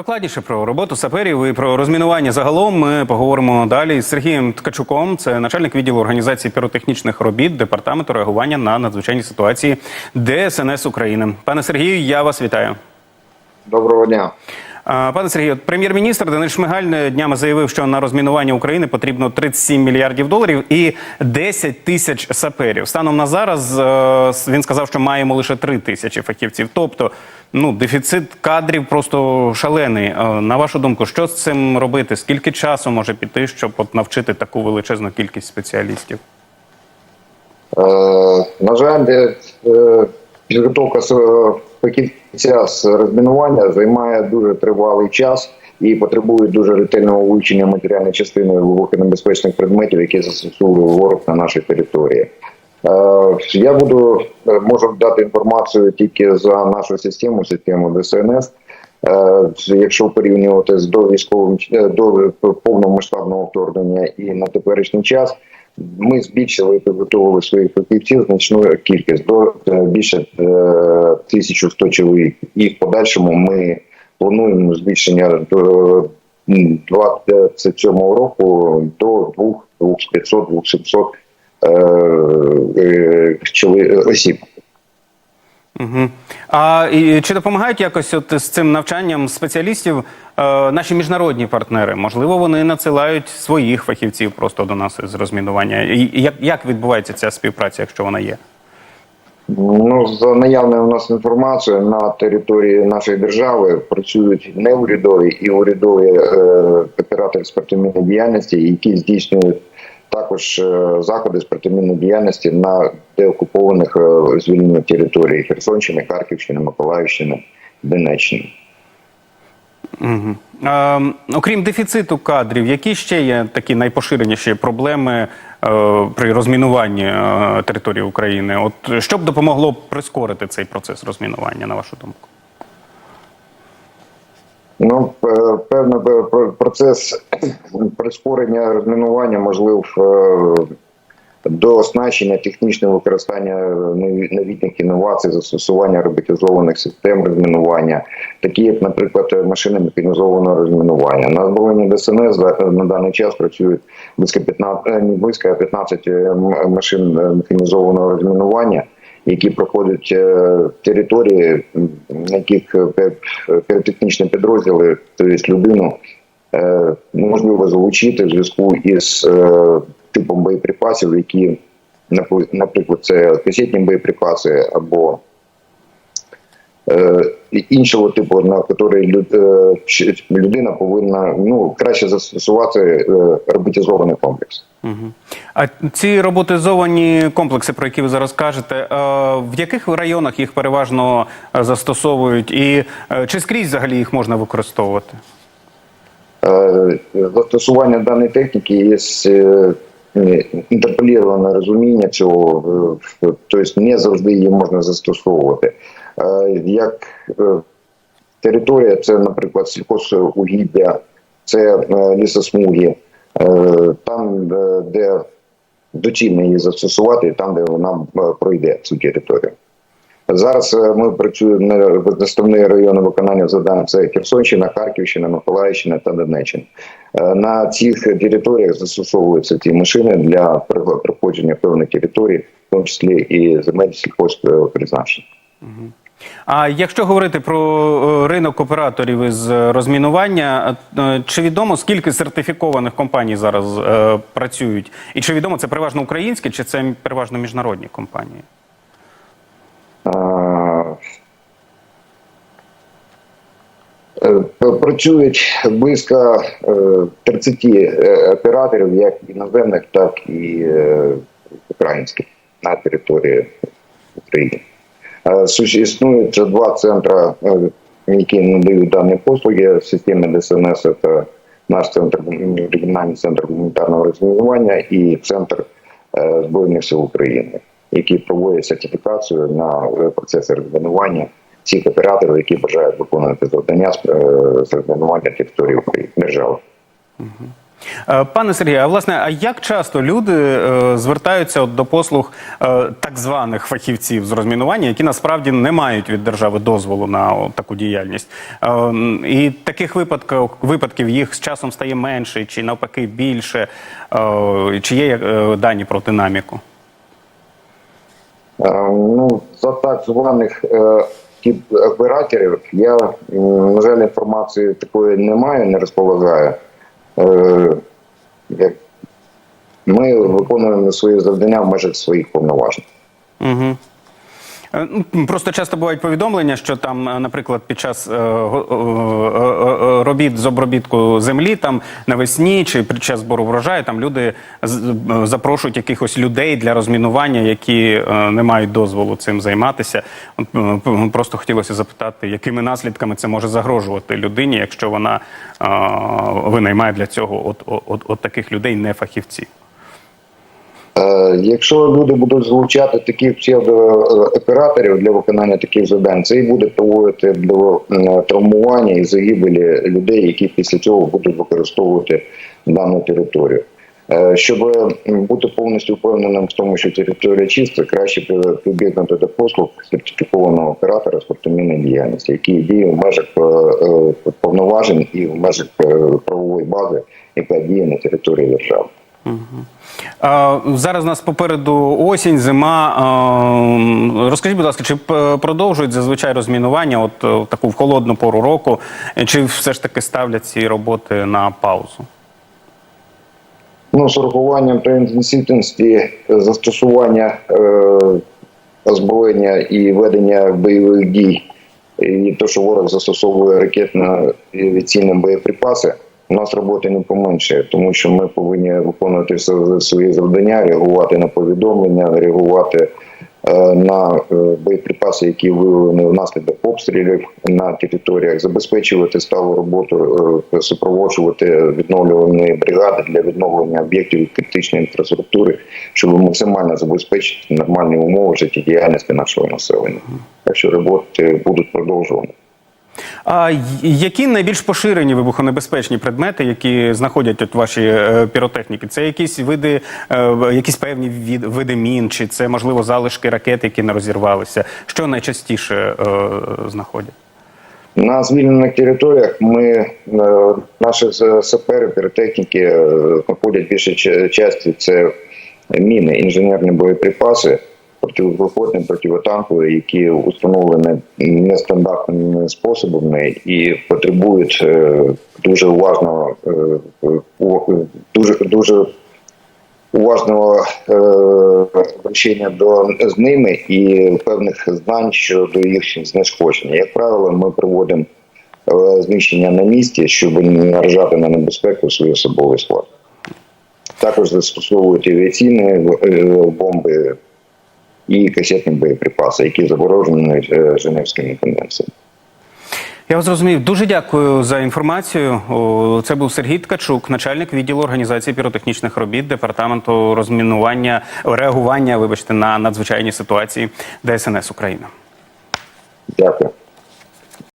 Докладніше про роботу саперів і про розмінування загалом ми поговоримо далі з Сергієм Ткачуком. Це начальник відділу організації піротехнічних робіт департаменту реагування на надзвичайні ситуації ДСНС України. Пане Сергію, я вас вітаю. Доброго дня. Пане Сергію, прем'єр-міністр Денис Шмигаль днями заявив, що на розмінування України потрібно 37 мільярдів доларів і 10 тисяч саперів. Станом на зараз е, він сказав, що маємо лише 3 тисячі фахівців. Тобто, ну дефіцит кадрів просто шалений. Е, На вашу думку, що з цим робити? Скільки часу може піти, щоб от навчити таку величезну кількість спеціалістів? Е, на жаль, е, підготовка е, з розмінування займає дуже тривалий час і потребує дуже ретельного вивчення матеріальної частини вибухонебезпечних предметів, які застосовує ворог на нашій території. Е, Я буду е, можу дати інформацію тільки за нашу систему, систему ДСНС. Е, Якщо порівнювати з до військовим до повномасштабного вторгнення і на теперішній час, ми збільшили і підготовили своїх фахівців значну кількість до е, більше е, 1100 чоловік. І в подальшому ми плануємо збільшення до 27 року до 2500 2700 е, е, чоловік осіб. Угу. А і, чи допомагають якось от з цим навчанням спеціалістів е, наші міжнародні партнери? Можливо, вони надсилають своїх фахівців просто до нас з розмінування. І, як, як відбувається ця співпраця, якщо вона є? Ну, за наявною у нас інформацією, на території нашої держави працюють неурядові і урядові е, оператори з протимінної діяльності, які здійснюють також е, заходи з протимінної діяльності на деокупованих е, звільнених території Херсонщини, Харківщини, Миколаївщини, Донеччини. Угу. Е, окрім дефіциту кадрів, які ще є такі найпоширеніші проблеми е, при розмінуванні е, території України? От що б допомогло прискорити цей процес розмінування, на вашу думку? Ну, п- певно, про- процес прискорення розмінування можлив е, до оснащення технічного використання нові- новітніх інновацій, застосування роботизованих систем розмінування, такі як, наприклад, машини механізованого розмінування. На озброєнні ДСНС на даний час працюють близько 15, е, не близько, 15 м- машин е, механізованого розмінування які проходять е, території, яких е, піротехнічні підрозділи, тобто людину е, можливо залучити в зв'язку із типом боєприпасів, які, напри- наприклад, це касетні боєприпаси або іншого типу, на який е, людина повинна ну краще застосувати е, роботизований комплекс. Угу. А ці роботизовані комплекси, про які ви зараз кажете, е, в яких районах їх переважно е, застосовують, і е, чи скрізь взагалі їх можна використовувати? Е, застосування даної техніки є е, інтерполіроване розуміння цього, е, тобто не завжди її можна застосовувати. Як е, територія, це, наприклад, сільхозугіддя, це е, лісосмуги, е, там, де доцільно її застосувати, там, де вона пройде цю територію. Зараз ми працюємо на основні райони виконання завдань. Це Херсонщина, Харківщина, Миколаївщина та Донеччина. На цих територіях застосовуються ці машини для проходження певних територій, в тому числі і земель сільхозного призначення. А якщо говорити про е, ринок операторів із е, розмінування, е, чи відомо скільки сертифікованих компаній зараз е, працюють? І чи відомо це переважно українські, чи це переважно міжнародні компанії? Працюють близько е, 30 е, операторів, як іноземних, так і українських на території України. Існують два центри, е, які надають дані послуги в системі ДСНС. Це наш центр регіональний центр гуманітарного розмінування і центр е, Збройних сил України, які проводять сертифікацію на е, процеси розмінування цих операторів, які бажають виконувати завдання з розмінування території України держави. Е, Пане Сергію, а власне, а як часто люди е, звертаються от до послуг е, так званих фахівців з розмінування, які насправді не мають від держави дозволу на о, таку діяльність? Е, і таких випадків, випадків їх з часом стає менше, чи навпаки більше? Е, чи є е, дані про динаміку? Е, Ну, за так званих е, операторів я, на жаль, інформації такої не маю, не розполагаю. Ми виконуємо свої завдання в межах своїх повноважень. Угу. Просто часто бувають повідомлення, що там, е, наприклад, під час е, робіт з обробітку землі, там навесні чи під час збору врожаю, там люди запрошують якихось людей для розмінування, які не мають дозволу цим займатися. Просто хотілося запитати, якими наслідками це може загрожувати людині, якщо вона винаймає для цього от, от, от, от таких людей, не фахівців. Е, Якщо люди будуть залучати таких псевдооператорів для виконання таких завдань, це і буде приводити до травмування і загибелі людей, які після цього будуть використовувати дану територію. Е, Щоб бути повністю впевненим в тому, що територія чиста, краще при- прибігнути до послуг сертифікованого оператора з протимінної діяльності, який діє в межах е, е, повноважень і в межах е, правової бази, яка діє на території держави. Зараз у нас попереду осінь, зима. Розкажіть, будь ласка, чи продовжують зазвичай розмінування от е, таку в холодну пору року, чи все ж таки ставлять ці роботи на паузу? Ну, з урахуванням та інтенсивності застосування е, озброєння і ведення бойових дій, і те, що ворог застосовує ракетно авіаційні боєприпаси, у нас роботи не поменшує, тому що ми повинні виконувати свої завдання, реагувати на повідомлення, реагувати е, на е, боєприпаси, які виявлені внаслідок обстрілів на територіях, забезпечувати сталу роботу, е, супроводжувати відновлювані бригади для відновлення об'єктів критичної інфраструктури, щоб максимально забезпечити нормальні умови життєдіяльності нашого населення. Так що роботи будуть продовжувані. А які найбільш поширені вибухонебезпечні предмети, які знаходять от ваші е, піротехніки? Це якісь види, е, якісь певні види мін, чи це можливо залишки ракет, які не розірвалися? Що найчастіше е, знаходять? На звільнених територіях ми наші сапери, піротехніки знаходять більше часті це міни, інженерні боєприпаси, протипіхотні, противотанкові, які установлені нестандартними способами і потребують е, дуже уважного е, дуже дуже уважного е, до з ними і певних знань щодо їх знешкодження. Як правило, ми проводимо е, знищення на місці, щоб не наражати на небезпеку свій особовий склад. Також застосовують авіаційні е, бомби і касетні боєприпаси, які заборонені е, Женевськими конвенціями. Я вас зрозумів. Дуже дякую за інформацію. Це був Сергій Ткачук, начальник відділу організації піротехнічних робіт департаменту розмінування реагування, вибачте, на надзвичайні ситуації ДСНС України. Дякую.